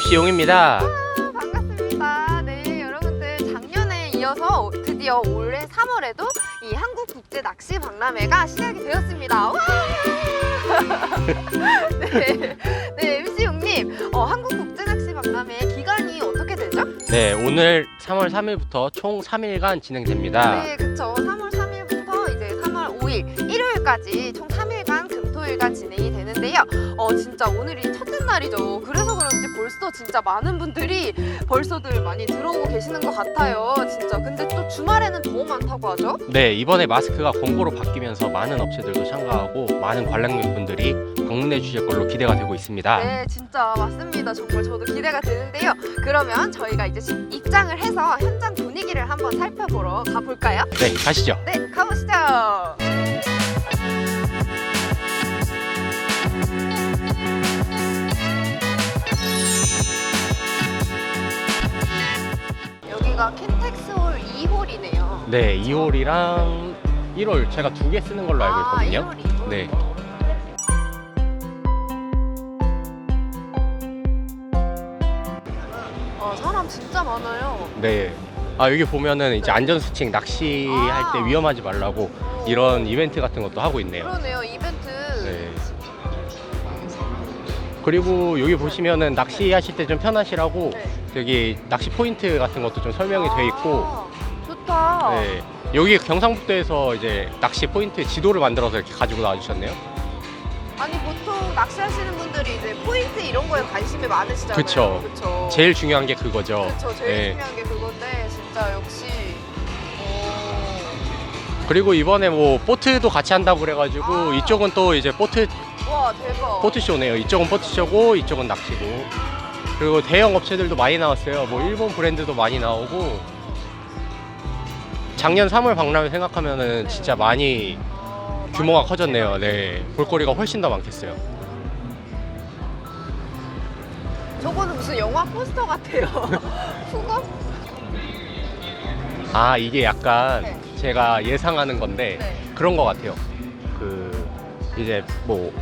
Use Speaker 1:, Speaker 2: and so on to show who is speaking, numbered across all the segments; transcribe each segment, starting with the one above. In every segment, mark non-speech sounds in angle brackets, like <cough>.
Speaker 1: MC 용입니다.
Speaker 2: 반갑습니다. 네, 여러분들 작년에 이어서 드디어 올해 3월에도 이 한국 국제 낚시 박람회가 시작이 되었습니다. 와! <laughs> 네, 네, MC 용님, 어, 한국 국제 낚시 박람회 기간이 어떻게 되죠?
Speaker 1: 네, 오늘 3월 3일부터 총 3일간 진행됩니다.
Speaker 2: 네, 그쵸. 3월 3일부터 이제 3월 5일 일요일까지 총 3일간 금토일간 진행이 되는데요. 어, 진짜 오늘이 첫째 날이죠. 그래서 그런지 벌써 진짜 많은 분들이 벌써들 많이 들어오고 계시는 것 같아요. 진짜. 근데 또 주말에는 더 많다고 하죠?
Speaker 1: 네, 이번에 마스크가 권고로 바뀌면서 많은 업체들도 참가하고 많은 관람객분들이 방문해 주실 걸로 기대가 되고 있습니다.
Speaker 2: 네, 진짜 맞습니다. 정말 저도 기대가 되는데요. 그러면 저희가 이제 시- 입장을 해서 현장 분위기를 한번 살펴보러 가볼까요?
Speaker 1: 네, 가시죠.
Speaker 2: 네, 가보시죠. 네,
Speaker 1: 2홀이랑 1홀 제가 두 개 쓰는 걸로 알고 있거든요.
Speaker 2: 아, 1홀, 2홀.
Speaker 1: 네.
Speaker 2: 아, 사람 진짜 많아요.
Speaker 1: 네. 아, 여기 보면은 이제 안전수칙 낚시할
Speaker 2: 아.
Speaker 1: 때 위험하지 말라고 이런 이벤트 같은 것도 하고 있네요.
Speaker 2: 그러네요, 이벤트.
Speaker 1: 네. 그리고 여기 보시면은 낚시하실 때 좀 편하시라고
Speaker 2: 네.
Speaker 1: 여기 낚시 포인트 같은 것도 좀 설명이 돼 있고
Speaker 2: 아,
Speaker 1: 네. 여기 경상북도에서 이제 낚시 포인트 지도를 만들어서 이렇게 가지고 나와주셨네요.
Speaker 2: 아니 보통 낚시하시는 분들이 이제 포인트 이런 거에 관심이 많으시잖아요.
Speaker 1: 그쵸.
Speaker 2: 그쵸.
Speaker 1: 제일 중요한 게 그거죠.
Speaker 2: 그쵸. 제일
Speaker 1: 네.
Speaker 2: 중요한 게 그건데 진짜 역시. 오.
Speaker 1: 그리고 이번에 뭐 보트도 같이 한다고 그래가지고
Speaker 2: 아.
Speaker 1: 이쪽은 또 이제 보트
Speaker 2: 와 대박.
Speaker 1: 보트쇼네요. 이쪽은 보트쇼고 이쪽은 낚시고. 그리고 대형 업체들도 많이 나왔어요. 뭐 일본 브랜드도 많이 나오고. 작년 3월 박람회 생각하면은 진짜 많이
Speaker 2: 어,
Speaker 1: 규모가 커졌네요. 네. 볼거리가 훨씬 더 많겠어요.
Speaker 2: 저거는 무슨 영화 포스터 같아요. <laughs> 후거?
Speaker 1: 아, 이게 약간
Speaker 2: 네.
Speaker 1: 제가 예상하는 건데
Speaker 2: 네.
Speaker 1: 그런 것 같아요. 그 이제 뭐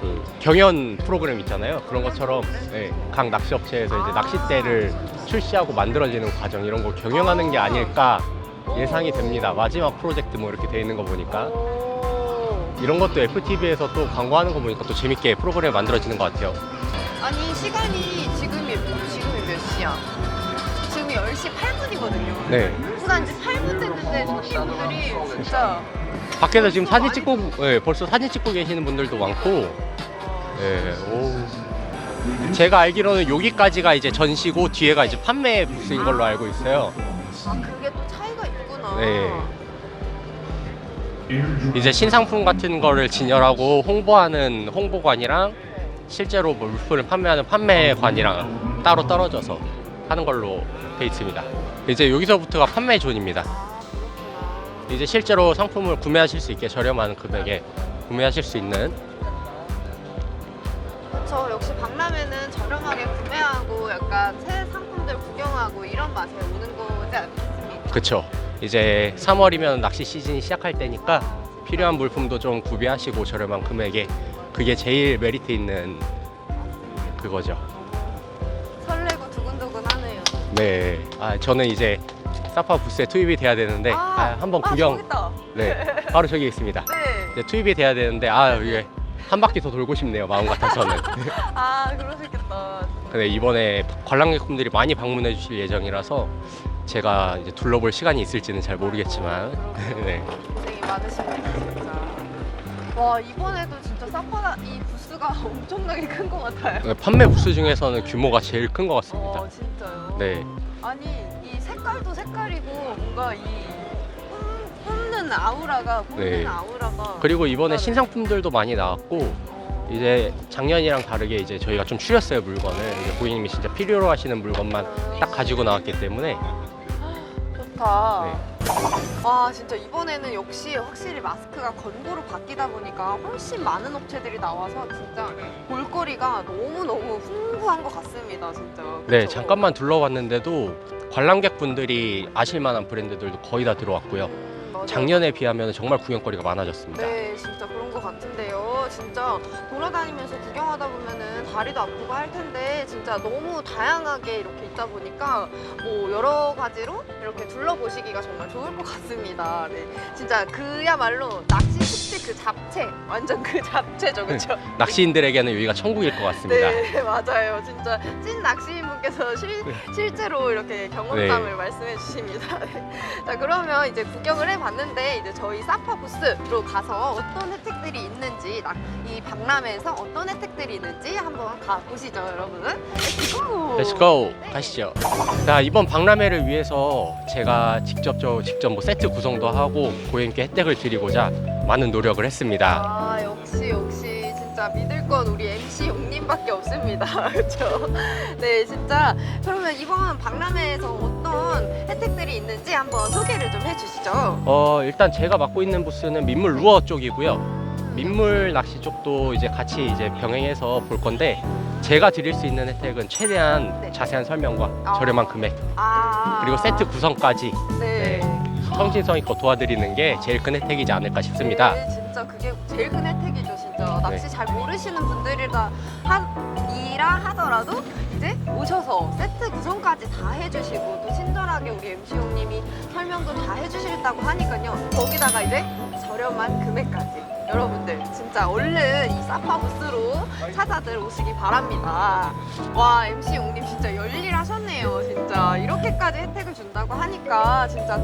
Speaker 1: 그 경연 프로그램 있잖아요. 그런 것처럼 네, 각 낚시업체에서 이제
Speaker 2: 아.
Speaker 1: 낚싯대를 출시하고 만들어지는 과정 이런 걸 경영하는 게 아닐까 예상이 됩니다. 마지막 프로젝트 뭐 이렇게 돼 있는 거 보니까
Speaker 2: 오.
Speaker 1: 이런 것도 FTV에서 또 광고하는 거 보니까 또 재밌게 프로그램 만들어지는 것 같아요.
Speaker 2: 아니 시간이 지금이 지금이 몇 시야? 지금 10시 8분이거든요.
Speaker 1: 네.
Speaker 2: 오픈한 지 8분 됐는데 손님분들이 진짜
Speaker 1: 밖에서 지금 사진 찍고 네, 벌써 사진 찍고 계시는 분들도 많고 네, 오. 제가 알기로는 여기까지가 이제 전시고 뒤에가 이제 판매 부스인 걸로 알고 있어요.
Speaker 2: 아 그게 또.
Speaker 1: 네. 이제 신상품 같은 거를 진열하고 홍보하는 홍보관이랑 실제로 뭐 물품을 판매하는 판매관이랑 따로 떨어져서 하는 걸로 돼 있습니다. 이제 여기서부터가 판매 존입니다. 이제 실제로 상품을 구매하실 수 있게 저렴한 금액에 구매하실 수 있는
Speaker 2: 그렇죠. 역시 박람회는 저렴하게 구매하고 약간 새 상품들 구경하고 이런 맛에 오는 거지 않습니까?
Speaker 1: 그쵸. 이제 3월이면 낚시 시즌이 시작할 때니까 필요한 물품도 좀 구비하시고 저렴한 금액에 그게 제일 메리트 있는 그거죠.
Speaker 2: 설레고 두근두근하네요.
Speaker 1: 네. 아 저는 이제 사파 부스에 투입이 돼야 되는데 아, 한번
Speaker 2: 아,
Speaker 1: 구경.
Speaker 2: 있다.
Speaker 1: 네. <laughs> 바로 저기 있습니다.
Speaker 2: 네.
Speaker 1: 이제 투입이 돼야 되는데 아 이게 한 바퀴 더 돌고 싶네요. 마음 같아서는. <laughs>
Speaker 2: 아 그러시겠다.
Speaker 1: 근데 이번에 관람객분들이 많이 방문해 주실 예정이라서 제가 이제 둘러볼 시간이 있을지는 잘 모르겠지만 <laughs> 네.
Speaker 2: 고생이 많으시네요 진짜. 와 이번에도 진짜 사파나 이 부스가 <laughs> 엄청나게 큰 것 같아요.
Speaker 1: 판매 부스 중에서는 규모가 제일 큰 것 같습니다.
Speaker 2: 어 진짜요.
Speaker 1: 네.
Speaker 2: 아니 이 색깔도 색깔이고 뭔가 이 뿜- 뿜는 아우라가 뿜는
Speaker 1: 네.
Speaker 2: 아우라가
Speaker 1: 그리고 이번에
Speaker 2: 네.
Speaker 1: 신상품들도 많이 나왔고
Speaker 2: 어,
Speaker 1: 이제 작년이랑 다르게 이제 저희가 좀 추렸어요 물건을 이제 고객님이 진짜 필요로 하시는 물건만 딱 가지고 나왔기 때문에
Speaker 2: 좋다.
Speaker 1: 네.
Speaker 2: 와 진짜 이번에는 역시 확실히 마스크가 권고로 바뀌다 보니까 훨씬 많은 업체들이 나와서 진짜 볼거리가 너무 너무 풍부한 것 같습니다 진짜.
Speaker 1: 네
Speaker 2: 그쵸?
Speaker 1: 잠깐만 둘러봤는데도 관람객분들이 아실 만한 브랜드들도 거의 다
Speaker 2: 들어왔고요.
Speaker 1: 작년에 비하면 정말 구경거리가 많아졌습니다
Speaker 2: 네 진짜 그런 것 같은데요. 진짜 돌아다니면서 구경하다 보면은 다리도 아프고 할 텐데 진짜 너무 다양하게 이렇게 있다 보니까 뭐 여러 가지로 이렇게 둘러보시기가 정말 좋을 것 같습니다. 네, 진짜 그야말로 낚시 특집 그 잡채 완전 그 잡채죠, 그렇죠?
Speaker 1: 낚시인들에게는 여기가 천국일 것 같습니다.
Speaker 2: 네, <laughs> 맞아요. 진짜 찐 낚시인분께서 실,
Speaker 1: 네.
Speaker 2: 실제로 이렇게 경험담을 말씀해 주십니다. <laughs> 네. 자, 그러면 이제 구경을 해봤는데 이제 저희 사파 부스로 가서 어떤 혜택들이 있는지 낚- 이 박람회에서 어떤 혜택들이 있는지 한번 가보시죠, 여러분. 렛츠고!
Speaker 1: Let's go 가시죠. 자 이번 박람회를 위해서 제가 직접 저 직접 뭐 세트 구성도 하고 고객님께 혜택을 드리고자 많은 노력을 했습니다.
Speaker 2: 아, 역시, 역시. 진짜 믿을 건 우리 MC 용님밖에 없습니다. <laughs> 그렇죠? 네, 진짜. 그러면 이번 박람회에서 어떤 혜택들이 있는지 한번 소개를 좀 해주시죠.
Speaker 1: 어 일단 제가 맡고 있는 부스는 민물 루어 쪽이고요. 민물 낚시 쪽도 이제 같이 이제 병행해서 볼 건데 제가 드릴 수 있는 혜택은 최대한
Speaker 2: 네.
Speaker 1: 자세한 설명과
Speaker 2: 아.
Speaker 1: 저렴한 금액
Speaker 2: 아.
Speaker 1: 그리고 세트 구성까지
Speaker 2: 네.
Speaker 1: 성진성 있고 도와드리는 게 제일 큰 혜택이지 않을까 싶습니다.
Speaker 2: 네, 진짜 그게 제일 큰 혜택이죠, 진짜. 낚시
Speaker 1: 네.
Speaker 2: 잘 모르시는 분들이라 하, 이라 하더라도 이제 오셔서 세트 구성까지 다 해주시고 또 친절하게 우리 MC 형님이 설명도 다 해주신다고 하니까요. 거기다가 이제 저렴한 금액까지. 여러분들 진짜 얼른 이 사파 부스로 찾아들 오시기 바랍니다. 와 MC 용님 진짜 열일하셨네요. 진짜 이렇게까지 혜택을 준다고 하니까 진짜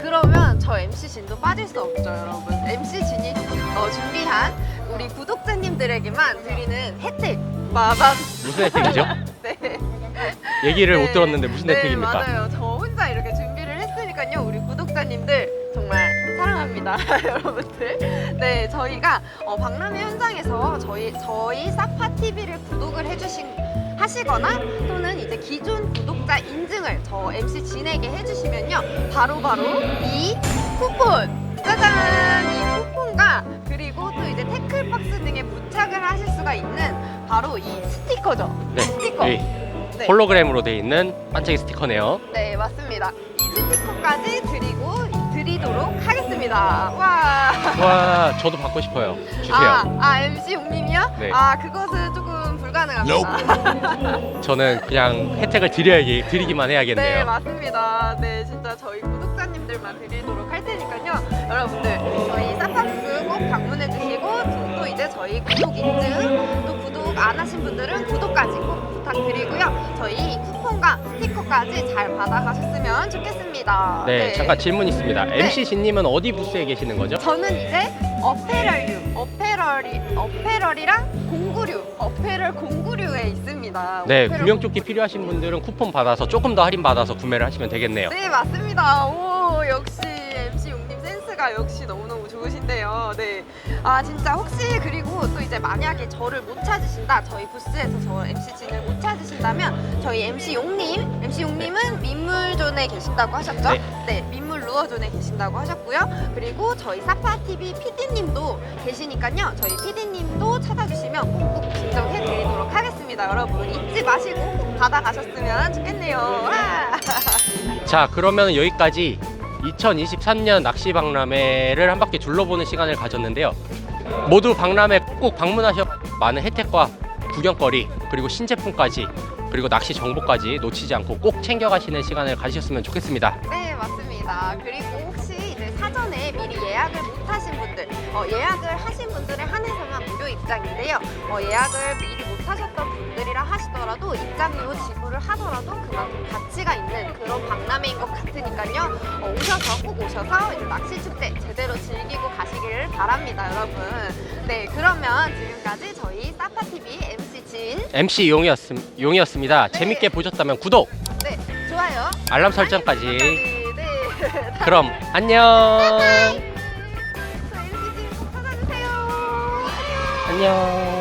Speaker 2: 그러면 저 MC 진도 빠질 수 없죠, 여러분. MC 진이 어, 준비한 우리 구독자님들에게만 드리는 혜택. 마밤.
Speaker 1: 무슨 혜택이죠? <laughs>
Speaker 2: 네.
Speaker 1: 얘기를
Speaker 2: 네.
Speaker 1: 못 들었는데 무슨
Speaker 2: 네,
Speaker 1: 혜택입니까?
Speaker 2: 맞아요. 저 혼자 이렇게 준비를 했으니까요. 우리 구독자님들 정말 사랑합니다, <laughs> 여러분들. 네, 저희가 어, 박람회 현장에서 저희 저희 사파 TV를 구독을 해주신 하시거나 또는 이제 기존 구독자 인증을 저 MC 진에게 해주시면요, 바로 바로 이 쿠폰 짜잔 이 쿠폰과 그리고 또 이제 태클박스 등에 부착을 하실 수가 있는 바로 이 스티커죠.
Speaker 1: 네.
Speaker 2: 스티커.
Speaker 1: 이
Speaker 2: 네.
Speaker 1: 홀로그램으로 되어 있는 반짝이 스티커네요.
Speaker 2: 네, 맞습니다. 이 스티커까지 드리고 드리도록 하겠습니다. 와.
Speaker 1: 와, 저도 받고 싶어요. 주세요.
Speaker 2: 아, 아 MC 용님이요?
Speaker 1: 네.
Speaker 2: 아, 그것은 조금 불가능합니다. <laughs>
Speaker 1: 저는 그냥 혜택을 드려야 드리기만
Speaker 2: 네,
Speaker 1: 해야겠네요.
Speaker 2: 맞습니다. 네, 진짜 저희 구독자님들만 드리도록 할 테니까요. 여러분들, 저희 사파스 꼭 방문해 주시고 또, 또 이제 저희 구독 인증, 또 구독 안 하신 분들은 구독까지 꼭 부탁드리고요. 저희 이 쿠폰과 스티커까지 잘 받아가셨으면 좋겠습니다.
Speaker 1: 네, 잠깐 질문 있습니다.
Speaker 2: 네.
Speaker 1: MC 진님은 어디 부스에 계시는 거죠?
Speaker 2: 저는 이제 어페럴류, 어페럴이, 어페럴이랑 공구류, 어페럴 공구류에 있습니다.
Speaker 1: 네,
Speaker 2: 어페럴
Speaker 1: 구명조끼 필요하신 분들은 쿠폰 받아서 조금 더 할인 받아서 구매를 하시면 되겠네요.
Speaker 2: 네, 맞습니다. 오, 역시 MC 용님 센스가 역시 너무너무 좋으신데요. 네. 아, 진짜 혹시 그리고 또 이제 만약에 저를 못 찾으신다, 저희 부스에서 저 MC 진을 못 찾으신다면 저희 MC 용님, MC 용님은 민물존에 계신다고 하셨죠?
Speaker 1: 네.
Speaker 2: 네, 민물 루어존에 계신다고 하셨고요. 그리고 저희 사파TV PD님도 계시니까요. 저희 PD님도 찾아주시면 꼭 진정해 드리도록 하겠습니다. 여러분 잊지 마시고 꼭 받아가셨으면 좋겠네요. 와!
Speaker 1: 자, 그러면 여기까지 2023년 낚시 박람회를 한 바퀴 둘러보는 시간을 가졌는데요. 모두 박람회 꼭 방문하셔 많은 혜택과 구경거리 그리고 신제품까지 그리고 낚시 정보까지 놓치지 않고 꼭 챙겨가시는 시간을 가지셨으면 좋겠습니다.
Speaker 2: 네, 맞습니다. 그리고 혹시 이제 사전에 미리 예약을 못 하신 분들, 어, 예약을 하신 분들에 한해서만 무료 입장인데요. 어, 예약을 미리 못 하셨던 분들이라 하시더라도 입장료 지불을 하더라도 그만큼 가치가 박람회인 것 같으니까요. 어, 오셔서 꼭 오셔서 이제 낚시 축제 제대로 즐기고 가시기를 바랍니다, 여러분. 네, 그러면 지금까지 저희 사파TV MC 진,
Speaker 1: MC 용이었음, 용이었습니다.
Speaker 2: 네.
Speaker 1: 재밌게 보셨다면 구독,
Speaker 2: 네, 좋아요.
Speaker 1: 알람 설정까지.
Speaker 2: 네. <laughs>
Speaker 1: 그럼 안녕.
Speaker 2: 저 MC 진꼭 찾아주세요. 안녕.
Speaker 1: 안녕.